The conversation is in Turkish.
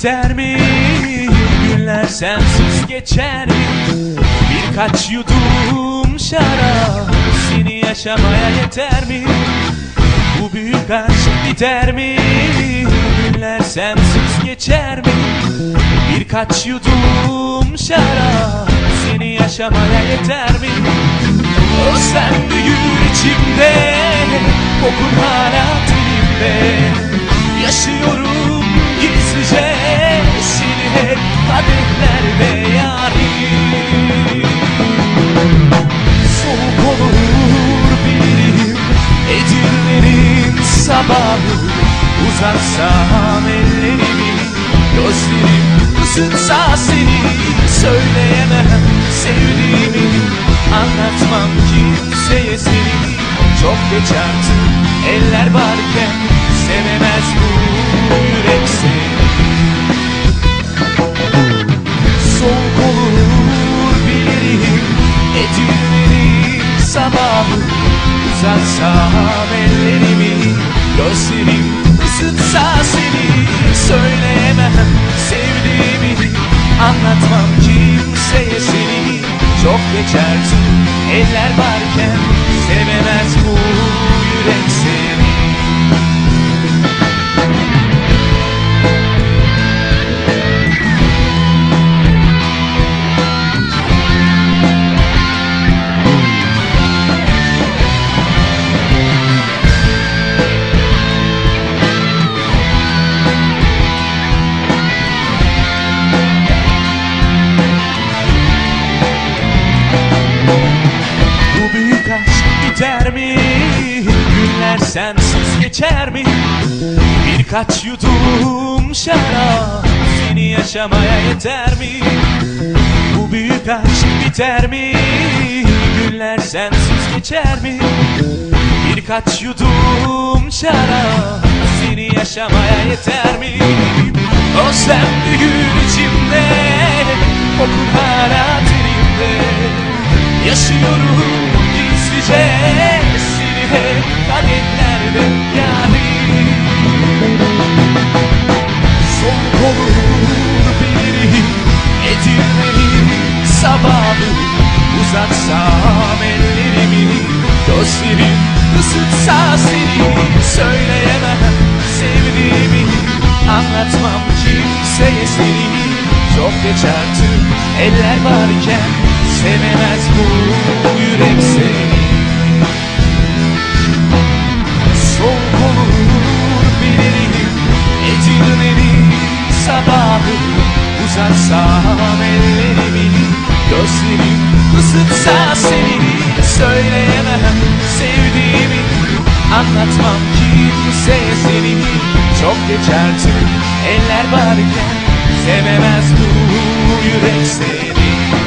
biter mi? Günler sensiz geçer mi? Birkaç yudum şarap seni yaşamaya yeter mi? Bu büyük aşk biter mi? Günler sensiz geçer mi? Birkaç yudum şarap seni yaşamaya yeter mi? O sen büyür içimde Kokun hala tenimde Yaşıyorum hep kadehlerde yarim Soğuk olur bilirim Edirne'nin sabahı. Uzatsam ellerimi Gözlerim ısıtsa seni. Söyleyemem sevdiğimi Anlatmam kimseye seni. Çok geç artık eller varken Sevemez bu yürek seni Uzatsam ellerimi Gözlerim ısıtsa seni Söyleyemem sevdiğimi. Anlatmam kimseye seni. Çok geç artık eller varken Sevemez bu sensiz geçer mi? Birkaç yudum şarap seni yaşamaya yeter mi? Bu büyük aşk biter mi? Günler sensiz geçer mi? Birkaç yudum şarap seni yaşamaya yeter mi? O sen büyür içimde Kokun hala tenimde Yaşıyorum gizlice Seni hep kadehlerde Uzatsam ellerimi. Gözlerim ısıtsa seni. Söyleyemem sevdiğimi. Anlatmam kimseye seni. Çok geç artık eller varken Sevemez bu yürek seni Uzatsam ellerimi Gözlerim ısıtsa seni Söyleyemem sevdiğimi. Anlatmam kimseye seni. Çok geç artık eller varken Sevemez bu yürek seni